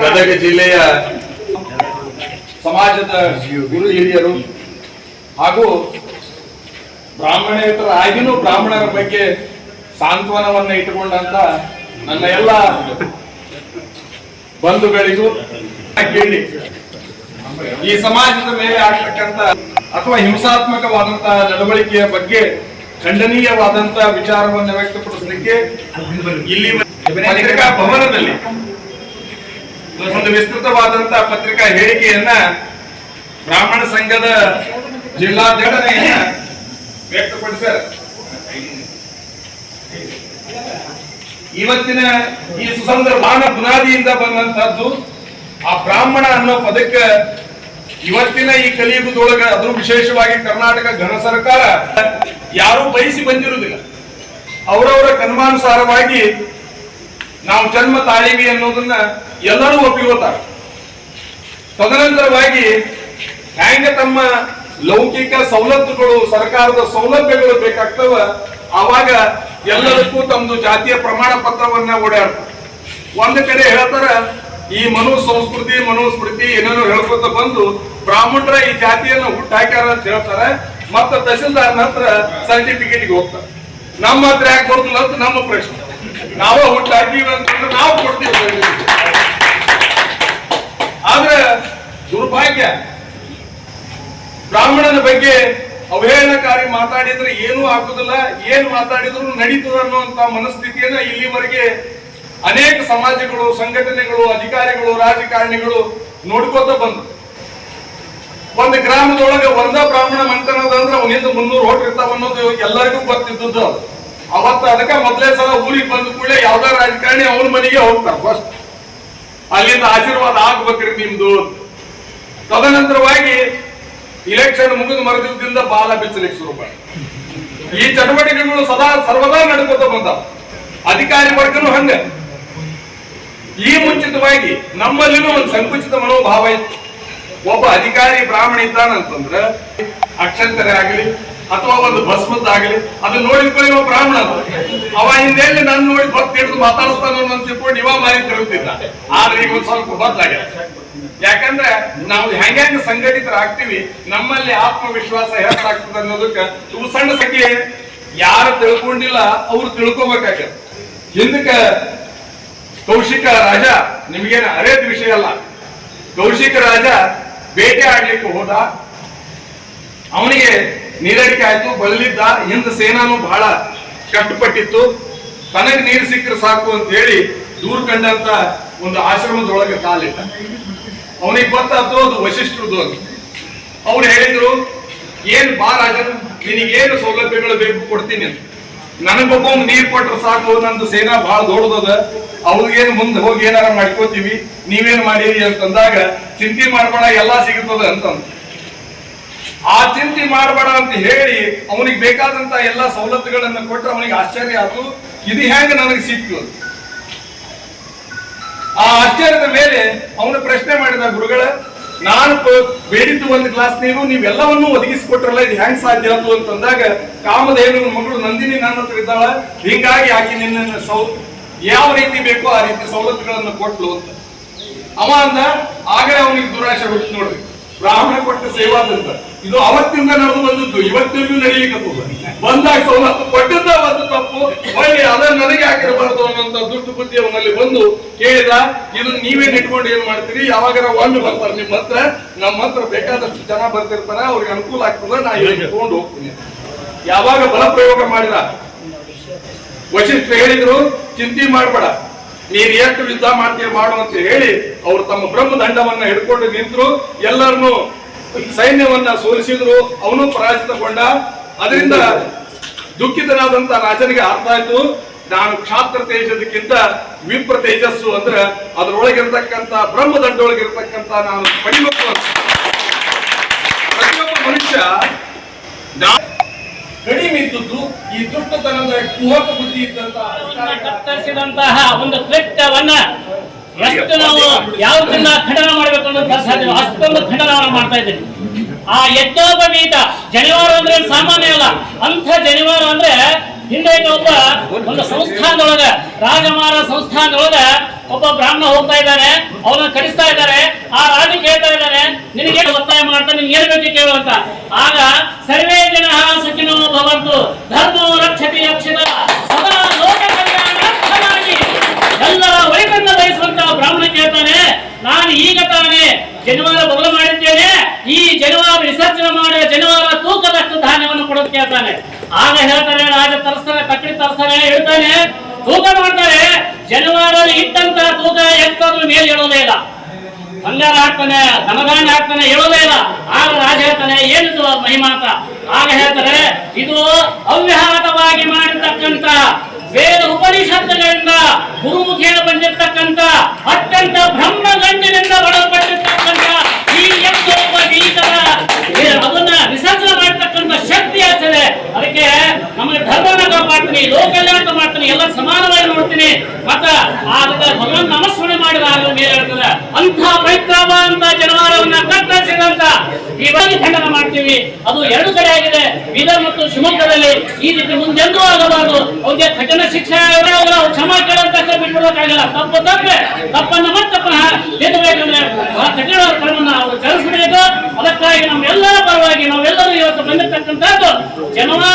ಗದಗ ಜಿಲ್ಲೆಯ ಸಮಾಜದ ಗುರು ಹಿರಿಯರು ಹಾಗೂ ಬ್ರಾಹ್ಮಣೇತರ ಆಗಿನೂ ಬ್ರಾಹ್ಮಣರ ಬಗ್ಗೆ ಸಾಂತ್ವನವನ್ನ ಇಟ್ಟುಕೊಂಡಂತ ನನ್ನ ಎಲ್ಲ ಬಂಧುಗಳಿಗೂ ಕೇಳಿ. ಈ ಸಮಾಜದ ಮೇಲೆ ಆಗ್ತಕ್ಕಂತ ಅಥವಾ ಹಿಂಸಾತ್ಮಕವಾದಂತಹ ನಡವಳಿಕೆಯ ಬಗ್ಗೆ ಖಂಡನೀಯವಾದಂತಹ ವಿಚಾರವನ್ನು ವ್ಯಕ್ತಪಡಿಸಲಿಕ್ಕೆ ಇಲ್ಲಿ ಪತ್ರಿಕಾ ಭವನದಲ್ಲಿ ಒಂದು ವಿಸ್ತೃತವಾದಂತಹ ಪತ್ರಿಕಾ ಹೇಳಿಕೆಯನ್ನ ಬ್ರಾಹ್ಮಣ ಸಂಘದ ಜಿಲ್ಲಾಧ್ಯಕ್ಷರನ್ನ ವ್ಯಕ್ತಪಡಿಸ್ಯಾರ. ಇವತ್ತಿನ ಈ ಸುಸಂದರ್ಭಾನ ಬುನಾದಿಯಿಂದ ಬಂದಂತಹದ್ದು ಆ ಬ್ರಾಹ್ಮಣ ಅನ್ನೋ ಪದಕ್ಕೆ ಇವತ್ತಿನ ಈ ಕಲಿಯುಗದೊಳಗ ಅದು ವಿಶೇಷವಾಗಿ ಕರ್ನಾಟಕ ಘನ ಸರ್ಕಾರ ಯಾರೂ ಬಯಸಿ ಬಂದಿರುವುದಿಲ್ಲ. ಅವರವರ ಕರ್ಮಾನುಸಾರವಾಗಿ ನಾವು ಜನ್ಮ ತಾಳಿವಿ ಅನ್ನೋದನ್ನ ಎಲ್ಲರೂ ಒಪ್ಪಿಕೋತಾರೆ ತದನಂತರವಾಗಿ ಹ್ಯಾಂಗ ತಮ್ಮ ಲೌಕಿಕ ಸವಲತ್ತುಗಳು ಸರ್ಕಾರದ ಸೌಲಭ್ಯಗಳು ಬೇಕಾಗ್ತವ ಆವಾಗ ಎಲ್ಲದಕ್ಕೂ ತಮ್ಮದು ಜಾತಿಯ ಪ್ರಮಾಣ ಪತ್ರವನ್ನ ಒಂದ್ ಕಡೆ ಹೇಳ್ತಾರ, ಈ ಮನು ಸಂಸ್ಕೃತಿ ಮನುಸ್ಮೃತಿ ಏನೇನೋ ಹೇಳ್ಕೊತ ಬಂದು ಬ್ರಾಹ್ಮಣರ ಈ ಜಾತಿಯನ್ನು ಹುಟ್ಟಾಕ್ಯಾರ ಅಂತ ಹೇಳ್ತಾರೆ. ಮತ್ತ ತಹಸೀಲ್ದಾರ್ ಹತ್ರ ಸರ್ಟಿಫಿಕೇಟ್ಗೆ ಹೋಗ್ತಾರೆ. ನಮ್ಮ ಹತ್ರ ಯಾಕೆ ಅಂತ ನಮ್ಮ ಪ್ರಶ್ನೆ. ನಾವ ಹುಟ್ಟಾಕಿವಿ ಅಂತಂದ್ರೆ ನಾವು ಕೊಡ್ತೀವಿ. ಆದ್ರೆ ದುರ್ಭಾಗ್ಯ ಬ್ರಾಹ್ಮಣನ ಬಗ್ಗೆ ಅವಹೇಳನಕಾರಿ ಮಾತಾಡಿದ್ರೆ ಏನೂ ಆಗುದಿಲ್ಲ, ಏನ್ ಮಾತಾಡಿದ್ರು ನಡೀತದ ಅನ್ನುವಂತ ಮನಸ್ಥಿತಿಯನ್ನ ಇಲ್ಲಿವರೆಗೆ ಅನೇಕ ಸಮಾಜಗಳು, ಸಂಘಟನೆಗಳು, ಅಧಿಕಾರಿಗಳು, ರಾಜಕಾರಣಿಗಳು ನೋಡ್ಕೋತ ಬಂದ್ರು ಒಂದು ಗ್ರಾಮದೊಳಗೆ ಒಂದ ಬ್ರಾಹ್ಮಣ ಮನೆತನದ ಅಂದ್ರೆ ಅವನಿಂದ ಮುನ್ನೂರು ಹೋಟ್ ಇರ್ತಾವ ಅನ್ನೋದು ಎಲ್ಲರಿಗೂ ಗೊತ್ತಿದ್ದದ್ದು. ಅವತ್ತ ಅದಕ್ಕೆ ಮೊದಲೇ ಸಲ ಊರಿಗೆ ಬಂದ ಕೂಡಲೇ ಯಾವ್ದೋ ರಾಜಕಾರಣಿ ಅವನ ಮನೆಗೆ ಹೋಗ್ತಾರೆ ಫಸ್ಟ್ ಅಲ್ಲಿಂದ ಆಶೀರ್ವಾದ ಆಗ್ಬೇಕ್ರಿ ನಿಮ್ದು ತದನಂತರವಾಗಿ ಇಲೆಕ್ಷನ್ ಮುಗಿದ ಮರದಿಂದ ಬಾಲ ಬಿಚ್ಚಲಿಕ್ಕೆ ಶುರು ಮಾಡಿ. ಈ ಚಟುವಟಿಕೆಗಳು ಸದಾ ಸರ್ವದಾ ನಡ್ಕೋತ ಬಂದಾವ. ಅಧಿಕಾರಿ ವರ್ಗನು ಹಂಗ. ಈ ಮುಂಚಿತವಾಗಿ ನಮ್ಮಲ್ಲಿನೂ ಒಂದು ಸಂಕುಚಿತ ಮನೋಭಾವ ಇತ್ತು. ಒಬ್ಬ ಅಧಿಕಾರಿ ಬ್ರಾಹ್ಮಣ ಇದ್ದಾನಂತಂದ್ರ ಅಕ್ಷಂತರೇ ಆಗಲಿ ಅಥವಾ ಒಂದು ಭಸ್ಮದ್ದಾಗಲಿ ಅದು ಕೂಡ ಇವ ಬ್ರಾಹ್ಮಣ. ಅವ ಹಿಂದೆಯಲ್ಲಿ ನನ್ನ ನೋಡಿ ಭಕ್ತಿ ಹಿಡಿದು ಮಾತಾಡಿಸ್ತಾನ ಅಂತ ತಿಳ್ಕೊಂಡು ಇವ ಮಾರಿ ತಿರುಗ್ತಿದ್ದ ಆದ್ರೆ ಈಗ ಒಂದ್ ಸ್ವಲ್ಪ ಬದಲಾಗ್ಯದ ಯಾಕಂದ್ರೆ ನಾವು ಹೆಂಗ ಸಂಘಟಿತರಾಗ್ತೀವಿ, ನಮ್ಮಲ್ಲಿ ಆತ್ಮವಿಶ್ವಾಸ ಹೆಚ್ಚಾಗ್ತದೆ ಅನ್ನೋದಕ್ಕೆ ಇವು ಸಣ್ಣ ಸಂಖ್ಯೆ. ಯಾರು ತಿಳ್ಕೊಂಡಿಲ್ಲ, ಅವ್ರು ತಿಳ್ಕೊಬೇಕಾಗ್ಯದ. ಹಿಂದಕ್ಕೆ ಕೌಶಿಕ ರಾಜ, ನಿಮಗೇನು ಅರೇದ್ ವಿಷಯ ಅಲ್ಲ. ಕೌಶಿಕ ರಾಜ ಬೇಟೆ ಆಡ್ಲಿಕ್ಕೆ ಹೋದ. ಅವನಿಗೆ ನೀರಡಿಕೆ ಆಯ್ತು ಬಳಲಿದ್ದ ಹಿಂದ ಸೇನಾನು ಬಹಳ ಕಟ್ಟುಪಟ್ಟಿತ್ತು ತನಗೆ ನೀರು ಸಿಕ್ಕರೆ ಸಾಕು ಅಂತ ಹೇಳಿ ದೂರ ಕಂಡಂತ ಒಂದು ಆಶ್ರಮದೊಳಗೆ ಕಾಲಿಟ್ಟ. ಅವನಿಗೆ ಗೊತ್ತಾಯ್ತು, ಅದು ವಶಿಷ್ಠರದು ಅಂತ ಅವ್ರು ಹೇಳಿದ್ರು, ಏನ್ ಬಾ ರಾಜನ್, ನಿನಗೇನು ಸೌಲಭ್ಯಗಳು ಬೇಕು ಕೊಡ್ತೀನಿ ಅಂತ. ನನಗೊಬ್ಬ ನೀರು ಕೊಟ್ರೆ ಸಾಕು, ನಂದು ಸೇನಾ ಬಹಳ ದೊಡ್ಡದದ. ಅವ್ರಿಗೇನು ಮುಂದೆ ಹೋಗಿ ಏನಾರ ಮಾಡ್ಕೋತೀವಿ, ನೀವೇನು ಮಾಡಿರಿ? ಅಂತಂದಾಗ, ಚಿಂತೆ ಮಾಡ್ಬೇಡ, ಎಲ್ಲಾ ಸಿಗುತ್ತದೆ ಅಂತಂದ. ಆ ಚಿಂತೆ ಮಾಡಬೇಡ ಅಂತ ಹೇಳಿ ಅವನಿಗೆ ಬೇಕಾದಂತ ಎಲ್ಲಾ ಸವಲತ್ತುಗಳನ್ನ ಕೊಟ್ಟರೆ ಅವನಿಗೆ ಆಶ್ಚರ್ಯ ಆಯ್ತು ಇದು ಹೆಂಗ ನನಗೆ ಸಿಕ್ತು ಆ ಆಶ್ಚರ್ಯದ ಮೇಲೆ ಅವನು ಪ್ರಶ್ನೆ ಮಾಡಿದ, ಗುರುಗಳ, ನಾನು ಬೇಡಿದ್ದು ಒಂದು ಗ್ಲಾಸ್ ನೀರು, ನೀವೆಲ್ಲವನ್ನೂ ಒದಗಿಸಿಕೊಟ್ರಲ್ಲ, ಇದು ಹೆಂಗ್ ಸಾಧ್ಯ ಆಯ್ತು ಅಂತಂದಾಗ ಕಾಮದೇವನ ಮಗಳು ನಂದಿನಿ ನನ್ನ ಹತ್ರ ಇದ್ದಾಳ, ಹೀಗಾಗಿ ಆಕೆ ನಿನ್ನ ಸೌ, ಯಾವ ರೀತಿ ಬೇಕೋ ಆ ರೀತಿ ಸವಲತ್ತುಗಳನ್ನು ಕೊಟ್ಲು ಅಂತ. ಅವ ಅಂದ, ಆಗಲೇ ಅವನಿಗೆ ದುರಾಶೆ ಬಿಟ್ಟು ನೋಡ್ರಿ. ಬ್ರಾಹ್ಮಣ ಕೊಟ್ಟ ಸೇವಾದಂತ ಇದು ಅವತ್ತಿಂದ ನಡೆದು ಬಂದದ್ದು, ಇವತ್ತಿಗೂ ನಡೀಲಿಕ್ಕೆ ಬಂದಾಗ ಸವಲತ್ತು ಕೊಟ್ಟಿದ್ದ ಒಂದು ತಪ್ಪು. ಒಳ್ಳೆ ಅದ ನನಗೆ ಆಗಿರಬಾರದು ಅನ್ನೋಂತ ದುಷ್ಟು ಬುದ್ಧಿ ಅವನಲ್ಲಿ ಬಂದು ಕೇಳಿದ ಇದನ್ನ ನೀವೇ ಇಟ್ಕೊಂಡು ಏನ್ ಮಾಡ್ತೀರಿ? ಯಾವಾಗ ಒಂದು ಬರ್ತಾರೆ, ನಿಮ್ಮ ಹತ್ರ, ನಮ್ಮ ಹತ್ರ ಬೇಕಾದಷ್ಟು ಜನ ಬರ್ತಿರ್ತಾರ, ಅವ್ರಿಗೆ ಅನುಕೂಲ ಆಗ್ತದ, ನಾ ತಗೊಂಡು ಹೋಗ್ತೀನಿ. ಯಾವಾಗ ಬಲ ಪ್ರಯೋಗ ಮಾಡಿದ? ವಶಿಷ್ಠ ಹೇಳಿದ್ರು, ಚಿಂತೆ ಮಾಡಬೇಡ. ನೀನ್ ಎಷ್ಟು ಯುದ್ಧ ಮಾಡ್ತೀಯ ಮಾಡು ಅಂತ ಹೇಳಿ ಅವರು ತಮ್ಮ ಬ್ರಹ್ಮದಂಡವನ್ನ ಹಿಡ್ಕೊಂಡು ನಿಂತರು, ಎಲ್ಲರನ್ನು ಸೈನ್ಯವನ್ನ ಸೋಲಿಸಿದ್ರು, ಅವನು ಪರಾಜಿತಗೊಂಡ. ಅದರಿಂದ ದುಃಖಿತನಾದಂತ ರಾಜನಿಗೆ ಅರ್ಥ ಆಯ್ತು. ನಾನು ಕ್ಷಾತ್ರ ತೇಜದಕ್ಕಿಂತ ವಿಪ್ರ ತೇಜಸ್ಸು ಅಂದ್ರೆ ಅದ್ರೊಳಗಿರ್ತಕ್ಕಂಥ ಬ್ರಹ್ಮದಂಡೊಳಗಿರ್ತಕ್ಕಂಥ ನಾನು ಪಡಿಬೇಕು ಪ್ರತಿಯೊಬ್ಬ ಮನುಷ್ಯ ಕಡಿಮೆ ಇದ್ದದ್ದು ಈ ದುಷ್ಟತನದ ಕುಹಕ ಬುದ್ಧಿ ಇದ್ದಂತ ಕತ್ತರಿಸಿದಂತಹ ಒಂದು ಕೃತ್ಯವನ್ನ ಎಷ್ಟು ನಾವು ಯಾವ್ದನ್ನ ಖಂಡನ ಮಾಡಬೇಕು ಅನ್ನೋದು ಸಾಧ್ಯ ಅಷ್ಟೊಂದು ಖಂಡನವನ್ನ ಮಾಡ್ತಾ ಇದ್ದೀನಿ ಆ ಯಜ್ಞೋಪವೀತ ಜನಿವಾರ ಅಂದ್ರೆ ಸಾಮಾನ್ಯ ಅಲ್ಲ. ಅಂಥ ಜನಿವಾರ ಅಂದ್ರೆ ಹಿಂದೆ ಒಬ್ಬ ಒಂದು ಸಂಸ್ಥಾನದೊಳಗ ರಾಜಮಾರ ಸಂಸ್ಥಾನದೊಳಗ ಒಬ್ಬ ಬ್ರಾಹ್ಮಣ ಹೋಗ್ತಾ ಇದ್ದಾರೆ ಅವನ ಕಳಿಸ್ತಾ ಇದ್ದಾರೆ, ಆ ರಾಜ ಕೇಳ್ತಾ ಇದ್ದಾರೆ, ನಿನಗೆ ಒತ್ತಾಯ ಮಾಡ್ತಾ ನಿನ್ಗೆ ಏನ್ ಬೇಕು ಕೇಳು ಅಂತ. ಆಗ ಸರ್ವೇ ಜನ ಸುಖಿನೋ ಭವಂತು, ಧರ್ಮೋ ರಕ್ಷತಿ ಅಕ್ಷರ ಸದಾ ಲೋಕ ಎಲ್ಲರ ಒಳಿತನ್ನ ಬಯಸುವಂತ ಬ್ರಾಹ್ಮಣ ಕೇಳ್ತಾನೆ, ನಾನು ಈಗ ತಾನೇ ಜನಿವಾರ ಬದಲು ಮಾಡಿದ್ದೇನೆ, ಈ ಜನಿವಾರ ವಿಸರ್ಜನೆ ಮಾಡಿದ ಜನಿವಾರ ತೂಕದಷ್ಟು ಧಾನ್ಯವನ್ನು ಕೊಡೋದು ಕೇಳ್ತಾನೆ. ಆಗ ಹೇಳ್ತಾರೆ ರಾಜ ತರಿಸ್ತಾನೆ ತಕ್ಕಡಿ ತರಿಸ್ತಾನೆ, ಹೇಳ್ತಾನೆ, ತೂಕ ಮಾಡ್ತಾರೆ ಜನಿವಾರ ಇಟ್ಟಂತಹ ತೂಕ ಎತ್ತಾದ್ರೂ ಮೇಲೆ ಹೇಳೋದೇ ಇಲ್ಲ. ಬಂಗಾರ ಹಾಕ್ತಾನೆ ಸಮಧಾನ ಆಗ್ತಾನೆ ಹೇಳೋದೇ ಇಲ್ಲ. ಆಗ ರಾಜ ಹೇಳ್ತಾನೆ ಏನಿದು ಮಹಿಮಾ ಅಂತ? ಆಗ ಹೇಳ್ತಾರೆ ಇದು ಅವ್ಯಾಹತವಾಗಿ ಮಾಡಿರ್ತಕ್ಕಂತ ವೇದ ಉಪನಿಷತ್ತುಗಳಿಂದ ಗುರುಮುಖಿಯ ಬಂದಿರತಕ್ಕಂತ ಅತ್ಯಂತ ಬ್ರಹ್ಮಗಂಡಿನಿಂದ ಒಳಪಟ್ಟಿರ್ತಕ್ಕಂತ ಈ ಏ, ಅದನ್ನ ವಿಸರ್ಜನೆ ಮಾಡತಕ್ಕಂತ ಶಕ್ತಿ ಆಗ್ತದೆ ಅದಕ್ಕೆ ನಮಗೆ ಧರ್ಮನ ಕಾಪಾಡ್ತೀನಿ, ಲೋಕಲ್ಯಾಣ ಮಾಡ್ತೀನಿ, ಎಲ್ಲ ಸಮಾನವಾಗಿ ನೋಡ್ತೀನಿ. ಮತ್ತ ಅದಕ್ಕೆ ಭಗವಂತ ನಮಸ್ಮರಣೆ ಮಾಡಿದ ಮೇಲೆ ಹೇಳ್ತದೆ ಅಂತ ಜನವಾರವನ್ನ ಕತ್ತರಿಸಿದಂತ ಇವಾಗಿ ಖಂಡನ ಮಾಡ್ತೀವಿ. ಅದು ಎರಡು ಕಡೆ ಆಗಿದೆ ಬೀದರ್ ಮತ್ತು ಶಿವಮೊಗ್ಗದಲ್ಲಿ. ಈ ರೀತಿ ಮುಂದೆಂದೂ ಆಗಬಾರದು. ಅವ್ರಿಗೆ ಕಠಿಣ ಶಿಕ್ಷೆ ಕ್ಷಮಾ ಕೇಳಂತ ಬಿಟ್ಬಿಡೋಕ್ಕಾಗಲ್ಲ. ತಪ್ಪು ತಪ್ಪೆ. ತಪ್ಪನ್ನ ಪುನಃ ತಿದ್ದಬೇಕಂದ್ರೆ ಬಹಳ ಕಠಿಣ ಕ್ರಮನ ಅವರು ಜರುಗಿಸಬೇಕು. ಅದಕ್ಕಾಗಿ ನಮ್ಮೆಲ್ಲರ ಪರವಾಗಿ ನಾವೆಲ್ಲರೂ ಇವತ್ತು ಬಂದಿರತಕ್ಕಂಥದ್ದು ಜನವಾರವನ್ನ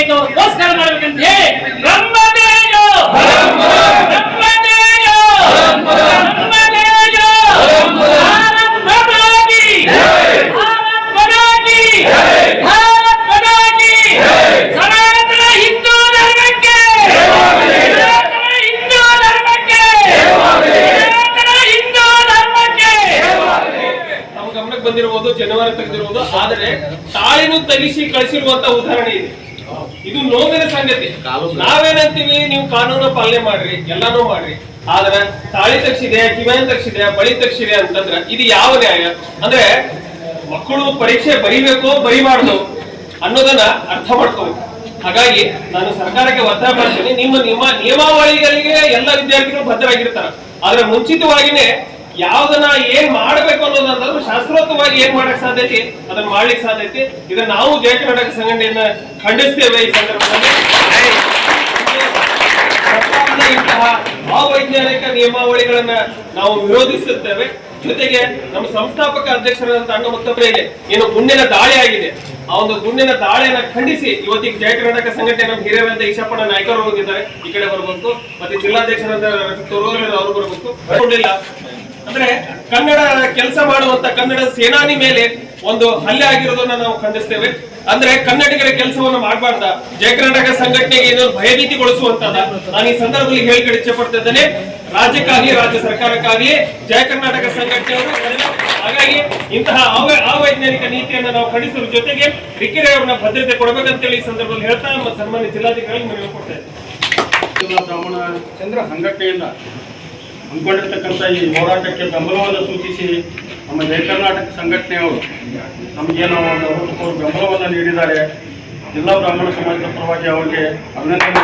ಎಂದಿವೆ ಅದಕ್ಕೆ ಅವರು ಪೋಸ್ಕರ ಮಾಡ್ಬೇಕಂತ ಹೇಳಿ ಬ್ರಹ್ಮದೇಜೋ ಬ್ರಹ್ಮದೇಜೋ ಬ್ರಹ್ಮದೇಜೋ ಭಾರತ್ ಮಾತಾ ಕಿ ಭಾರತ್ ಮಾತಾ ಕಿ ಭಾರತ್ ಮಾತಾ ಸನಾತನ ಹಿಂದೂ ಧರ್ಮಕ್ಕೆ! ಸನಾತನ ಹಿಂದೂ ಧರ್ಮಕ್ಕೆ! ಸನಾತನ ಹಿಂದೂ ಧರ್ಮಕ್ಕೆ! ನಮ್ಮ ಗಮನಕ್ಕೆ ಬಂದಿರಬಹುದು ಜನವರ ತೆಗೆದಿರುವುದು ಆದರೆ ತಾಯಿನೂ ತಗಿಸಿ ಕಳಿಸಿರುವಂತ ಉದಾಹರಣೆ ಇದೆ. ಇದು ನೋವಿನ ಸಂಗತಿ. ನಾವೇನಂತೀವಿ? ನೀವು ಕಾನೂನು ಪಾಲನೆ ಮಾಡ್ರಿ ಎಲ್ಲಾನು ಮಾಡ್ರಿ. ಆದ್ರೆ ತಾಳಿ ತಕ್ಷಿದೆ ಕಿವ್ಯಾನ್ ತಕ್ಷಿದೆ ಬಳಿ ತಕ್ಷಿದೆ ಅಂತಂದ್ರೆ ಇದು ಯಾವ ನ್ಯಾಯ? ಅಂದ್ರೆ ಮಕ್ಕಳು ಪರೀಕ್ಷೆ ಬರಿಬೇಕು ಬರಿಬಾರ್ದು ಅನ್ನೋದನ್ನ ಅರ್ಥ ಮಾಡ್ಕೋಬೇಕು. ಹಾಗಾಗಿ ನಾನು ಸರ್ಕಾರಕ್ಕೆ ಒತ್ತಾಯ ಮಾಡ್ತೀನಿ. ನಿಮ್ಮ ನಿಮ್ಮ ನಿಯಮಾವಳಿಗಳಿಗೆ ಎಲ್ಲ ವಿದ್ಯಾರ್ಥಿಗಳು ಭದ್ರವಾಗಿರ್ತಾರ ಆದ್ರೆ ಮುಂಚಿತವಾಗಿನೇ ಯಾವ್ದನ್ನ ಏನ್ ಮಾಡ್ಬೇಕು ಅನ್ನೋದಂತಂದ್ರೆ ಶಾಸ್ತ್ರೋಕ್ತವಾಗಿ ಏನ್ ಮಾಡಕ್ ಸಾಧ್ಯತೆ? ಅದನ್ನ ಮಾಡ್ಲಿಕ್ಕೆ ಸಾಧ್ಯತೆ? ಇದನ್ನ ನಾವು ಜಯ ಕರ್ನಾಟಕ ಸಂಘಟನೆಯನ್ನ ಖಂಡಿಸ್ತೇವೆ ಈ ಸಂದರ್ಭದಲ್ಲಿ. ಇಂತಹ ಅವೈಜ್ಞಾನಿಕ ನಿಯಮಾವಳಿಗಳನ್ನ ನಾವು ವಿರೋಧಿಸುತ್ತೇವೆ. ಜೊತೆಗೆ ನಮ್ಮ ಸಂಸ್ಥಾಪಕ ಅಧ್ಯಕ್ಷರಾದಂತಹ ಅಣ್ಣ ಇದೆ ಏನು ಗುಂಡಿನ ದಾಳಿ ಆಗಿದೆ. ಆ ಒಂದು ಗುಂಡಿನ ದಾಳಿಯನ್ನ ಖಂಡಿಸಿ ಇವತ್ತಿಗೆ ಜಯ ಕರ್ನಾಟಕ ಸಂಘಟನೆ ನಮ್ಮ ಹಿರಿಯರಾದ ಈಶಪ್ಪಣ್ಣ ನಾಯ್ಕರು ಹೋಗಿದ್ದಾರೆ. ಈ ಕಡೆ ಬರಬೇಕು. ಮತ್ತೆ ಜಿಲ್ಲಾಧ್ಯಕ್ಷರಾದ ತೋರೋಲಿನ ಅವರು ಬರಬೇಕು. ಅಂದ್ರೆ ಕನ್ನಡ ಕೆಲಸ ಮಾಡುವಂತ ಕನ್ನಡ ಸೇನಾನಿ ಮೇಲೆ ಒಂದು ಹಲ್ಲೆ ಆಗಿರೋದನ್ನ ನಾವು ಖಂಡಿಸ್ತೇವೆ. ಅಂದ್ರೆ ಕನ್ನಡಿಗರ ಕೆಲಸವನ್ನು ಮಾಡಬಾರ್ದ. ಜಯ ಕರ್ನಾಟಕ ಸಂಘಟನೆಗೆ ಏನೋ ಭಯಭೀತಿಗೊಳಿಸುವಂತದ ನಾನು ಈ ಸಂದರ್ಭದಲ್ಲಿ ಹೇಳಿಕೆ ಇಚ್ಛೆ ಪಡ್ತಾ ಇದ್ದೇನೆ. ರಾಜ್ಯಕ್ಕಾಗಿ ರಾಜ್ಯ ಸರ್ಕಾರಕ್ಕಾಗ್ಲಿ ಜಯ ಕರ್ನಾಟಕ ಸಂಘಟನೆಯವರು ಹಾಗಾಗಿ ಇಂತಹ ಅವ- ಅವೈಜ್ಞಾನಿಕ ನೀತಿಯನ್ನು ನಾವು ಖಂಡಿಸುವ ಜೊತೆಗೆ ರಿಕ್ಕಿರೆ ಅವ್ರನ್ನ ಭದ್ರತೆ ಕೊಡಬೇಕಂತೇಳಿ ಈ ಸಂದರ್ಭದಲ್ಲಿ ಹೇಳ್ತಾ, ನಮ್ಮ ಸನ್ಮಾನ್ಯ ಜಿಲ್ಲಾಧಿಕಾರಿ ಕೊಡ್ತಾ ಬ್ರಾಹ್ಮಣ ಚಂದ್ರ ಸಂಘಟನೆಯಿಂದ ಹಮ್ಮಿಕೊಂಡಿರ್ತಕ್ಕಂಥ ಈ ಹೋರಾಟಕ್ಕೆ ಬೆಂಬಲವನ್ನು ಸೂಚಿಸಿ ನಮ್ಮ ಜಯ ಕರ್ನಾಟಕ ಸಂಘಟನೆಯವರು ನಮಗೇನೋ ಅಭೂತಪೂರ್ವ ಬೆಂಬಲವನ್ನು ನೀಡಿದ್ದಾರೆ. ಜಿಲ್ಲಾ ಬ್ರಾಹ್ಮಣ ಸಮಾಜದ ಪರವಾಗಿ ಅವರಿಗೆ ಅಭಿನಂದನೆ.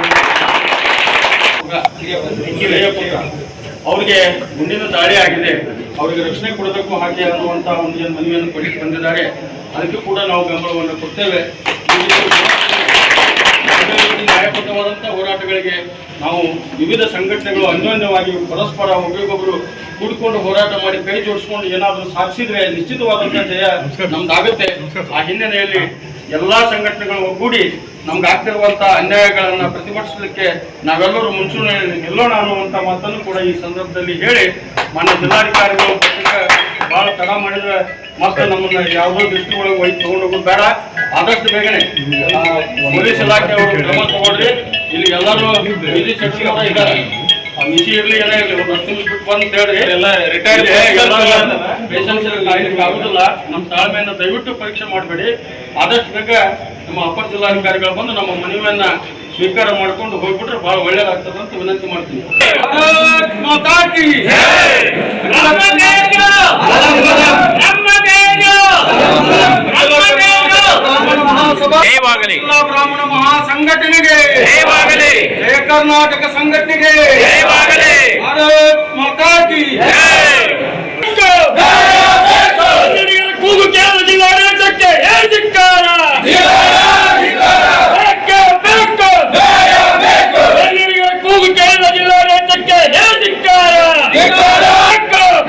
ಅವರಿಗೆ ಗುಂಡಿನ ದಾಳಿ ಆಗಿದೆ. ಅವರಿಗೆ ರಕ್ಷಣೆ ಕೊಡೋದಕ್ಕೂ ಹಾಗೆ ಅನ್ನುವಂಥ ಒಂದು ಏನು ಮನವಿಯನ್ನು ಕೊಟ್ಟು ಬಂದಿದ್ದಾರೆ. ಅದಕ್ಕೆ ಕೂಡ ನಾವು ಬೆಂಬಲವನ್ನು ಕೊಡ್ತೇವೆ. ನಾವು ವಿವಿಧ ಸಂಘಟನೆಗಳು ಅನ್ಯೋನ್ಯವಾಗಿ ಪರಸ್ಪರ ಒಬ್ಬರಿಗೊಬ್ಬರು ಕೂಡಿಕೊಂಡು ಹೋರಾಟ ಮಾಡಿ ಕೈ ಜೋಡಿಸ್ಕೊಂಡು ಏನಾದರೂ ಸಾಧಿಸಿದ್ರೆ ನಿಶ್ಚಿತವಾದಂಥ ಜಯ ನಮ್ದಾಗುತ್ತೆ. ಆ ಹಿನ್ನೆಲೆಯಲ್ಲಿ ಎಲ್ಲಾ ಸಂಘಟನೆಗಳು ಒಗ್ಗೂಡಿ ನಮ್ಗೆ ಆಗ್ತಿರುವಂತ ಅನ್ಯಾಯಗಳನ್ನ ಪ್ರತಿಭಟಿಸಲಿಕ್ಕೆ ನಾವೆಲ್ಲರೂ ಮುಂಚೂಣಿಯಲ್ಲಿ ನಿಲ್ಲೋಣ ಅನ್ನುವಂಥ ಮಾತನ್ನು ಕೂಡ ಈ ಸಂದರ್ಭದಲ್ಲಿ ಹೇಳಿ ಮಾನ್ಯ ಜಿಲ್ಲಾಧಿಕಾರಿಗಳು ಬಹಳ ತಡ ಮಾಡಿದ್ರೆ ಮತ್ತೆ ನಮ್ಮನ್ನ ಯಾವುದೋ ದೃಷ್ಟಿ ಒಳಗೆ ಒಯ್ದು ತಗೊಂಡೋಗೋದು ಬೇಡ. ಆದಷ್ಟು ಬೇಗನೆ ಪೊಲೀಸ್ ಇಲಾಖೆ ಕ್ರಮ ತಗೊಳ್ರಿ ಇಲ್ಲಿ ಎಲ್ಲರೂ ಇದ್ದಾರೆ. ಮಿತಿ ಇರ್ಲಿ ಏನೇ ಇರ್ಲಿ ಒಂದು ಹತ್ತು ನಿಮಿಷ ಬಿಟ್ಟು ಬಂದು ಹೇಳ್ರಿ ಎಲ್ಲ retired ಪೇಷನ್ಸ್ ಆಗುದಿಲ್ಲ. ನಮ್ಮ ತಾಳ್ಮೆಯನ್ನು ದಯವಿಟ್ಟು ಪರೀಕ್ಷೆ ಮಾಡಬೇಡಿ. ಆದಷ್ಟು ಬೇಗ ನಮ್ಮ ಅಪರ ಜಿಲ್ಲಾಧಿಕಾರಿಗಳು ಬಂದು ನಮ್ಮ ಮನವಿಯನ್ನ ಸ್ವೀಕಾರ ಮಾಡ್ಕೊಂಡು ಹೋಗ್ಬಿಟ್ರೆ ಬಹಳ ಒಳ್ಳೇದಾಗ್ತದೆ ಅಂತ ವಿನಂತಿ ಮಾಡ್ತೀನಿ. ಬ್ರಹ್ಮದೇವ ಜಯವಾಗಲಿ. ಬ್ರಾಹ್ಮಣ ಮಹಾಸಂಘಟನೆಗೆ ಜಯವಾಗಲಿ. ಜಯ ಕರ್ನಾಟಕ ಸಂಘಟನೆಗೆ ಜಯವಾಗಲಿ. ಭಾರತ್ ಮಾತಾ ಕಿ ಕೂಗು ಕೇಳುವ ಜಿಲ್ಲಾಡಳಿತಕ್ಕೆ ಏನ್ ಧಿಕ್ಕಾರ ಬೇಕೇ ಬೇಕು. ಬೆಂಗಳೂರಿಗೆ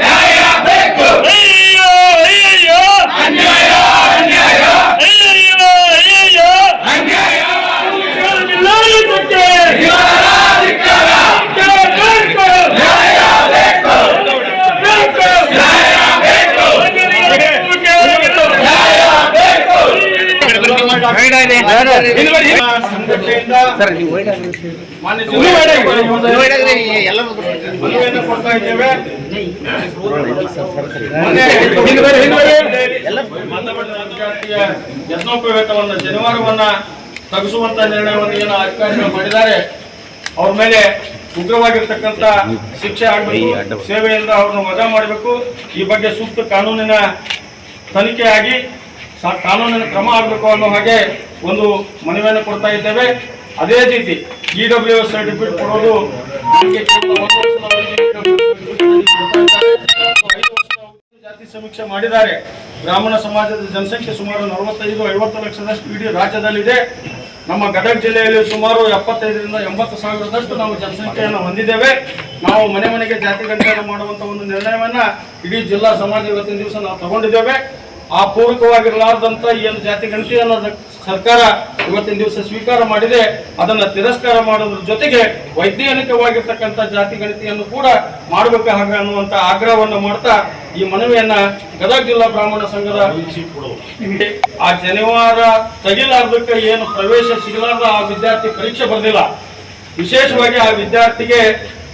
ನ್ಯಾಯ ಬೇಕು ಅಯ್ಯೋ ಅಯ್ಯೋ ಅನ್ಯಾಯ ಅನ್ಯಾಯ ಅಯ್ಯೋ ಅಯ್ಯೋ ಅನ್ಯಾಯ ನ್ಯಾಯ ಬೇಕು ಬೇಕು ನ್ಯಾಯ ಬೇಕು ನ್ಯಾಯ ಬೇಕು ಸಂಘಟನೆಯಿಂದ ಮಾನ್ಯ ಮನವಿಯನ್ನು ಕೊಡ್ತಾ ಇದ್ದೇವೆ ವಿದ್ಯಾರ್ಥಿಯ ಯತ್ನೋಪವೇತವನ್ನ ಶನಿವಾರವನ್ನ ತಗ್ಗಿಸುವಂತ ನಿರ್ಣಯವನ್ನು ಏನು ಅಧಿಕಾರಿಗಳು ಮಾಡಿದ್ದಾರೆ ಅವ್ರ ಮೇಲೆ ಉಗ್ರವಾಗಿರ್ತಕ್ಕಂಥ ಶಿಕ್ಷೆ ಆಗಬೇಕು ಸೇವೆಯಿಂದ ಅವ್ರನ್ನ ವಜಾ ಮಾಡಬೇಕು ಈ ಬಗ್ಗೆ ಸೂಕ್ತ ಕಾನೂನಿನ ತನಿಖೆ ಆಗಿ ಕಾನೂನಿನ ಕ್ರಮ ಆಗಬೇಕು ಅನ್ನೋ ಹಾಗೆ ಒಂದು ಮನವಿಯನ್ನು ಕೊಡ್ತಾ ಇದ್ದೇವೆ. ಅದೇ ರೀತಿ ಇ ಡಬ್ಲ್ಯೂ ಎಸ್ ಸರ್ಟಿಫಿಕೇಟ್ ಕೊಡೋದು ಜಾತಿ ಸಮೀಕ್ಷೆ ಮಾಡಿದ್ದಾರೆ. ಬ್ರಾಹ್ಮಣ ಸಮಾಜದ ಜನಸಂಖ್ಯೆ ಸುಮಾರು ನಲವತ್ತೈದು, ಐವತ್ತು ಲಕ್ಷದಷ್ಟು ಇಡೀ ರಾಜ್ಯದಲ್ಲಿದೆ. ನಮ್ಮ ಗದಗ ಜಿಲ್ಲೆಯಲ್ಲಿ ಸುಮಾರು ಎಪ್ಪತ್ತೈದರಿಂದ ಎಂಬತ್ತು ಸಾವಿರದಷ್ಟು ನಾವು ಜನಸಂಖ್ಯೆಯನ್ನು ಹೊಂದಿದ್ದೇವೆ. ನಾವು ಮನೆ ಮನೆಗೆ ಜಾತಿ ಗಣತಿಯನ್ನು ಮಾಡುವಂತ ಒಂದು ನಿರ್ಣಯವನ್ನ ಇಡೀ ಜಿಲ್ಲಾ ಸಮಾಜ ಇವತ್ತಿನ ದಿವಸ ನಾವು ತಗೊಂಡಿದ್ದೇವೆ. ಆ ಪೂರಕವಾಗಿರಲಾರ್ದಂಥ ಏನು ಜಾತಿ ಗಣತಿ ರ- ಸರ್ಕಾರ ಇವತ್ತಿನ ದಿವಸ ಸ್ವೀಕಾರ ಮಾಡಿದೆ ಅದನ್ನು ತಿರಸ್ಕಾರ ಮಾಡೋದ್ರ ಜೊತೆಗೆ ವೈಜ್ಞಾನಿಕವಾಗಿರ್ತಕ್ಕಂಥ ಜಾತಿ ಗಣತಿಯನ್ನು ಕೂಡ ಮಾಡಬೇಕು ಹಾಗೆ ಅನ್ನುವಂತ ಆಗ್ರಹವನ್ನು ಮಾಡ್ತಾ ಈ ಮನವಿಯನ್ನ ಗದಗ ಜಿಲ್ಲಾ ಬ್ರಾಹ್ಮಣ ಸಂಘದ ಆ ಶನಿವಾರ ತಗಿಲಾರ್ದಕ್ಕೆ ಏನು ಪ್ರವೇಶ ಸಿಗಲಾರ್ದ ಆ ವಿದ್ಯಾರ್ಥಿ ಪರೀಕ್ಷೆ ಬರೆದಿಲ್ಲ. ವಿಶೇಷವಾಗಿ ಆ ವಿದ್ಯಾರ್ಥಿಗೆ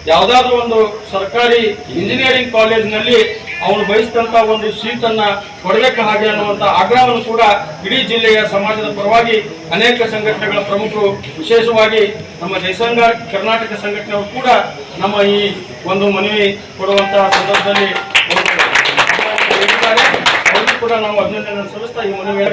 ಯಾವುದಾದ್ರೂ ಒಂದು ಸರ್ಕಾರಿ ಇಂಜಿನಿಯರಿಂಗ್ ಕಾಲೇಜಿನಲ್ಲಿ ಅವನು ಬಯಸಿದಂತ ಒಂದು ಸೀಟ್ ಅನ್ನ ಕೊಡಬೇಕು ಹಾಗೆ ಅನ್ನುವಂತ ಆಗ್ರಹವನ್ನು ಕೂಡ ಇಡೀ ಜಿಲ್ಲೆಯ ಸಮಾಜದ ಪರವಾಗಿ ಅನೇಕ ಸಂಘಟನೆಗಳ ಪ್ರಮುಖರು ವಿಶೇಷವಾಗಿ ನಮ್ಮ ಜಯಸಂಘ ಕರ್ನಾಟಕ ಸಂಘಟನೆಯವರು ಕೂಡ ನಮ್ಮ ಈ ಒಂದು ಮನವಿ ಕೊಡುವಂತಹ ಸಂದರ್ಭದಲ್ಲಿ ಕೂಡ ನಾವು ಅಭಿನಂದನೆ ಸಲ್ಲಿಸ್ತಾ ಈ ಮನವಿ